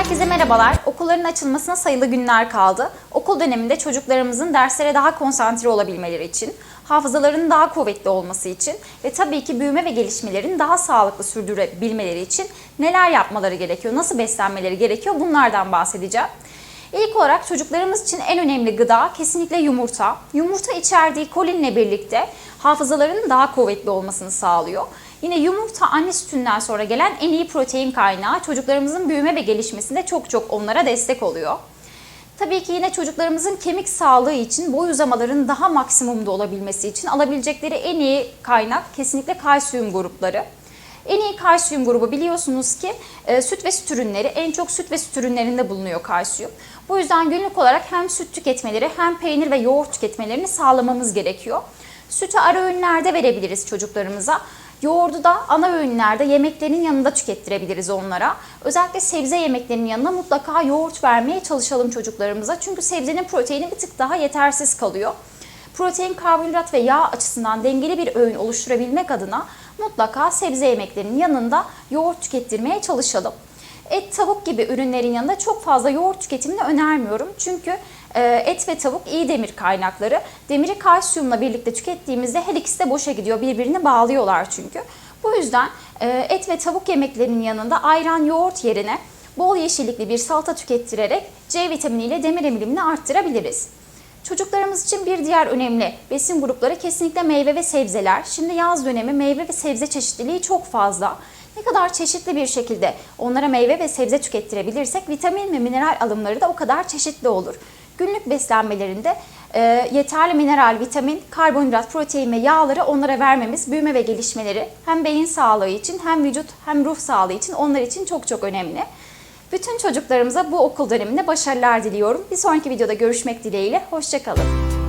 Herkese merhabalar. Okulların açılmasına sayılı günler kaldı. Okul döneminde çocuklarımızın derslere daha konsantre olabilmeleri için, hafızalarının daha kuvvetli olması için ve tabii ki büyüme ve gelişmelerini daha sağlıklı sürdürebilmeleri için neler yapmaları gerekiyor, nasıl beslenmeleri gerekiyor bunlardan bahsedeceğim. İlk olarak çocuklarımız için en önemli gıda kesinlikle yumurta. Yumurta içerdiği kolinle birlikte hafızalarının daha kuvvetli olmasını sağlıyor. Yine yumurta anne sütünden sonra gelen en iyi protein kaynağı çocuklarımızın büyüme ve gelişmesinde çok çok onlara destek oluyor. Tabii ki yine çocuklarımızın kemik sağlığı için boy uzamalarının daha maksimumda olabilmesi için alabilecekleri en iyi kaynak kesinlikle kalsiyum grupları. En iyi kalsiyum grubu biliyorsunuz ki e, süt ve süt ürünleri en çok süt ve süt ürünlerinde bulunuyor kalsiyum. Bu yüzden günlük olarak hem süt tüketmeleri hem peynir ve yoğurt tüketmelerini sağlamamız gerekiyor. Sütü ara öğünlerde verebiliriz çocuklarımıza. Yoğurdu da ana öğünlerde yemeklerin yanında tükettirebiliriz onlara. Özellikle sebze yemeklerinin yanına mutlaka yoğurt vermeye çalışalım çocuklarımıza. Çünkü sebzenin proteini bir tık daha yetersiz kalıyor. Protein, karbonhidrat ve yağ açısından dengeli bir öğün oluşturabilmek adına mutlaka sebze yemeklerinin yanında yoğurt tükettirmeye çalışalım. Et, tavuk gibi ürünlerin yanında çok fazla yoğurt tüketimini önermiyorum. Çünkü e, et ve tavuk iyi demir kaynakları. Demiri kalsiyumla birlikte tükettiğimizde her ikisi de boşa gidiyor. Birbirini bağlıyorlar çünkü. Bu yüzden e, et ve tavuk yemeklerinin yanında ayran, yoğurt yerine bol yeşillikli bir salata tükettirerek C vitamini ile demir emilimini arttırabiliriz. Çocuklarımız için bir diğer önemli besin grupları kesinlikle meyve ve sebzeler. Şimdi yaz dönemi meyve ve sebze çeşitliliği çok fazla. Ne kadar çeşitli bir şekilde onlara meyve ve sebze tükettirebilirsek vitamin ve mineral alımları da o kadar çeşitli olur. Günlük beslenmelerinde e, yeterli mineral, vitamin, karbonhidrat, protein ve yağları onlara vermemiz büyüme ve gelişmeleri hem beyin sağlığı için hem vücut hem ruh sağlığı için onlar için çok çok önemli. Bütün çocuklarımıza bu okul döneminde başarılar diliyorum. Bir sonraki videoda görüşmek dileğiyle. Hoşçakalın.